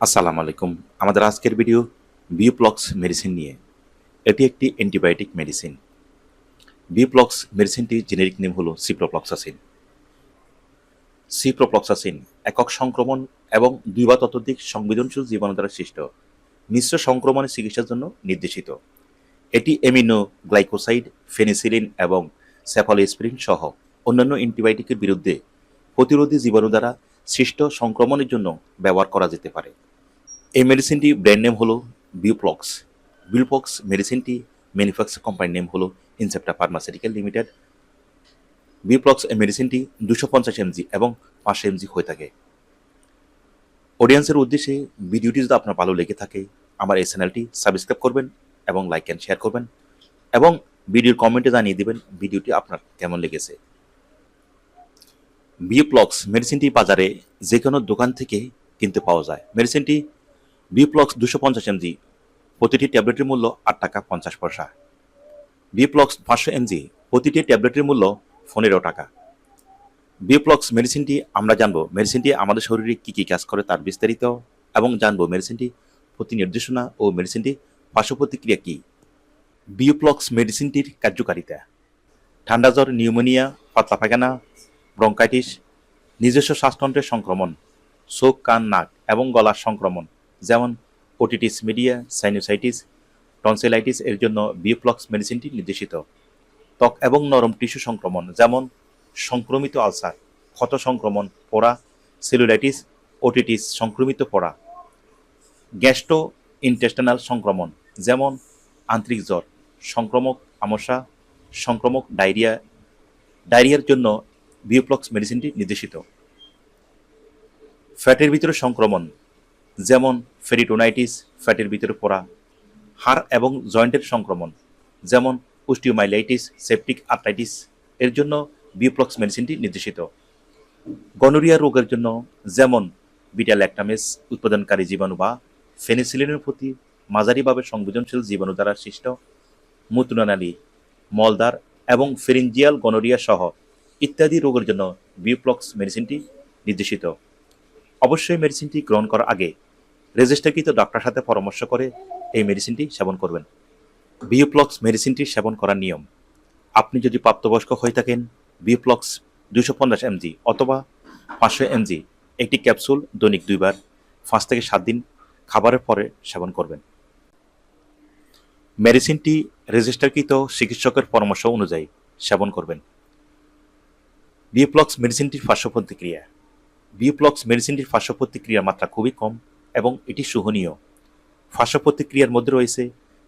আসসালামু আলাইকুম। আমাদের আজকের ভিডিও বিউপ্লক্স মেডিসিন নিয়ে। এটি একটি অ্যান্টিবায়োটিক মেডিসিন বিউপ্লক্স মেডিসিনটি জেনেরিক নেম হলো সিপ্রোপ্লক্সাসিন সিপ্রোপ্লক্সাসিন একক সংক্রমণ এবং দুই বা ততোধিক সংবেদনশীল জীবাণু দ্বারা সৃষ্ট। মিশ্র সংক্রমণের চিকিৎসার জন্য নির্দেশিত। এটি এমিনো গ্লাইকোসাইড ফেনিসিলিন এবং সেফালোস্পিরিন সহ অন্যান্য অ্যান্টিবায়োটিকের বিরুদ্ধে প্রতিরোধী জীবাণু দ্বারা সৃষ্ট সংক্রমণের জন্য ব্যবহার করা যেতে পারে। এই মেডিসিনটি ব্র্যান্ড নেম হলো বিউপ্লক্স বিউপ্লক্স মেডিসিনটি ম্যানুফ্যাকচার কোম্পানির নেম হলো ইনসেপ্টা ফার্মাসিউটিক্যাল লিমিটেড বিউপ্লক্স এই মেডিসিনটি দুশো পঞ্চাশ এমজি এবং পাঁচশো এমজি হয়ে থাকে। অডিয়েন্সের উদ্দেশ্যে ভিডিওটি যদি আপনার ভালো লেগে থাকে, আমার এই চ্যানেলটি সাবস্ক্রাইব করবেন এবং লাইক অ্যান্ড শেয়ার করবেন এবং ভিডিওর কমেন্টে জানিয়ে দেবেন ভিডিওটি আপনার কেমন লেগেছে। বিউপ্লক্স মেডিসিনটি বাজারে যে কোনো দোকান থেকে কিনতে পাওয়া যায়। মেডিসিনটি বিপ্লক্স দুশো পঞ্চাশ এমজি প্রতিটি ট্যাবলেটের মূল্য আট টাকা পঞ্চাশ পয়সা। বিপ্লক্স পাঁচশো এমজি প্রতিটি ট্যাবলেটের মূল্য পনেরো টাকা। বিপ্লক্স মেডিসিনটি আমরা জানব মেডিসিনটি আমাদের শরীরে কী কী কাজ করে তার বিস্তারিত, এবং জানব মেডিসিনটি প্রতি নির্দেশনা ও মেডিসিনটি পার্শ্ব প্রতিক্রিয়া কী। বিউপ্লক্স মেডিসিনটির কার্যকারিতা। ঠান্ডা জ্বর, নিউমোনিয়া, পাতলা পায়খানা, ব্রঙ্কাইটিস, নিজস্ব শ্বাসতন্ত্রের সংক্রমণ, চোখ, কান, নাক এবং গলার সংক্রমণ। যেমন ওটিটিস মিডিয়া সাইনোসাইটিস টনসিলাইটিস এর জন্য বিওপ্লক্স মেডিসিনটি নির্দেশিত। ত্বক এবং নরম টিস্যু সংক্রমণ, যেমন সংক্রমিত আলসার, ক্ষত সংক্রমণ, পোড়া সেলুলাইটিস ওটিটিস সংক্রমিত পোড়া। গ্যাস্ট্রো ইন্টেস্টানাল সংক্রমণ, যেমন আন্তরিক জ্বর, সংক্রমক আমশা সংক্রমক ডায়রিয়া। ডায়রিয়ার জন্য বিওপ্লক্স মেডিসিনটি নির্দেশিত। ফ্যাটের ভিতরে সংক্রমণ যেমন ফেরিটোনাইটিস, ফ্যাটের ভিতরে পড়া, হাড় এবং জয়েন্টের সংক্রমণ, যেমন পুস্টিওমাইলাইটিস সেপটিক আর্থাইটিস, এর জন্য বিওপ্লক্স মেডিসিনটি নির্দেশিত। গনোরিয়া রোগের জন্য যেমন বিটা ল্যাকটামেস উৎপাদনকারী জীবাণু বা ফেনিসিলিনের প্রতি মাঝারিভাবে সংবেদনশীল জীবাণু দ্বারা সৃষ্ট মূত্রনালী মলদার এবং ফেরিঞ্জিয়াল গনোরিয়া সহ ইত্যাদি রোগের জন্য বিউপ্লক্স মেডিসিনটি নির্দেশিত। অবশ্যই মেডিসিনটি গ্রহণ করার আগে রেজিস্টারকৃত ডাক্তার সাথে পরামর্শ করে এই মেডিসিনটি সেবন করবেন। বিউপ্লক্স মেডিসিনটি সেবন করার নিয়ম। আপনি যদি প্রাপ্তবয়স্ক হয়ে থাকেন বিউপ্লক্স দুশো পঞ্চাশ এমজি অথবা পাঁচশো এমজি একটি ক্যাপসুল দৈনিক দুইবার, পাঁচ থেকে সাত দিন খাবারের পরে সেবন করবেন। মেডিসিনটি রেজিস্টারকৃত চিকিৎসকের পরামর্শ অনুযায়ী সেবন করবেন। বিউপ্লক্স মেডিসিনটির পার্শ্ব প্রতিক্রিয়া বিউপ্লক্স মেডিসিনটির পার্শ্ব প্রতিক্রিয়ার মাত্রা খুবই কম। এবং এটি সহনীয়। পার্শ্ব প্রতিক্রিয়ার মধ্যে রয়েছে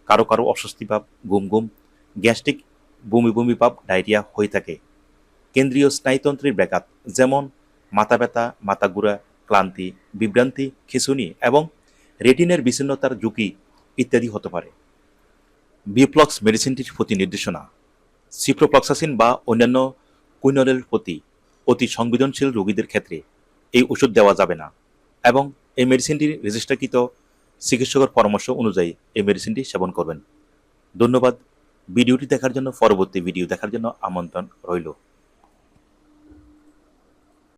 কারও কারও অস্বস্তি ভাব, গুম গুম, গ্যাস্ট্রিক বমি বমি ভাব, ডায়রিয়া হয়ে থাকে। কেন্দ্রীয় স্নায়ুতন্ত্রের ব্যাঘাত, যেমন মাথা ব্যথা, মাথা গুড়া ক্লান্তি, বিভ্রান্তি, খিঁচুনি এবং রেটিনের বিচ্ছিন্নতার ঝুঁকি ইত্যাদি হতে পারে। বিপ্লক্স মেডিসিনটির প্রতি নির্দেশনা, সিপ্রোপ্লক্সাসিন বা অন্যান্য কুইনলের প্রতি অতি সংবেদনশীল রোগীদের ক্ষেত্রে এই ওষুধ দেওয়া যাবে না এবং এই মেডিসিনটির রেজিস্টারকৃত চিকিৎসকের পরামর্শ অনুযায়ী এই মেডিসিনটি সেবন করবেন। ধন্যবাদ। ভিডিওটি দেখার জন্য, পরবর্তী ভিডিও দেখার জন্য আমন্ত্রণ রইল।